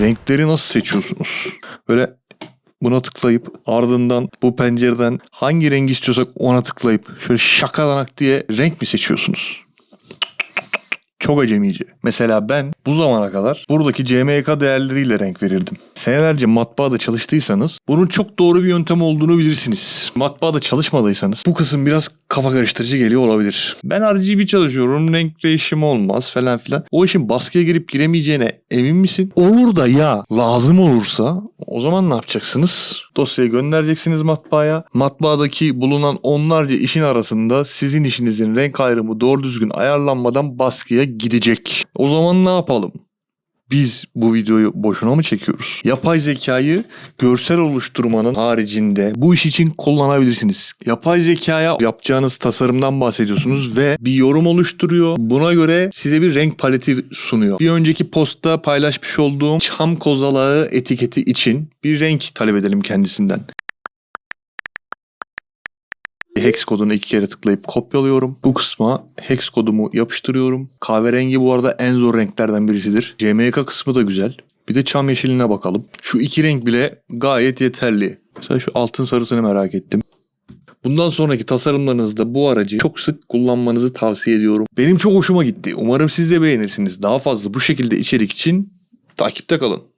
renkleri nasıl seçiyorsunuz? Böyle buna tıklayıp ardından bu pencereden hangi rengi istiyorsak ona tıklayıp şöyle şakalanak diye renk mi seçiyorsunuz? Çok acemice. Mesela ben bu zamana kadar buradaki CMYK değerleriyle renk verirdim. Senelerce matbaada çalıştıysanız bunun çok doğru bir yöntem olduğunu bilirsiniz. Matbaada çalışmadıysanız bu kısım biraz kafa karıştırıcı geliyor olabilir. Ben RGB çalışıyorum renk değişimi olmaz falan filan. O işin baskıya girip giremeyeceğine emin misin? Olur da ya lazım olursa o zaman ne yapacaksınız? Dosyayı göndereceksiniz matbaaya. Matbaadaki bulunan onlarca işin arasında sizin işinizin renk ayrımı doğru düzgün ayarlanmadan baskıya gidecek. O zaman ne yapalım? Biz bu videoyu boşuna mı çekiyoruz? Yapay zekayı görsel oluşturmanın haricinde bu iş için kullanabilirsiniz. Yapay zekaya yapacağınız tasarımdan bahsediyorsunuz ve bir yorum oluşturuyor. Buna göre size bir renk paleti sunuyor. Bir önceki postta paylaşmış olduğum çam kozalağı etiketi için bir renk talep edelim kendisinden. Hex kodunu iki kere tıklayıp kopyalıyorum. Bu kısma hex kodumu yapıştırıyorum. Kahverengi bu arada en zor renklerden birisidir. CMYK kısmı da güzel. Bir de çam yeşiline bakalım. Şu iki renk bile gayet yeterli. Mesela şu altın sarısını merak ettim. Bundan sonraki tasarımlarınızda bu aracı çok sık kullanmanızı tavsiye ediyorum. Benim çok hoşuma gitti. Umarım siz de beğenirsiniz. Daha fazla bu şekilde içerik için takipte kalın.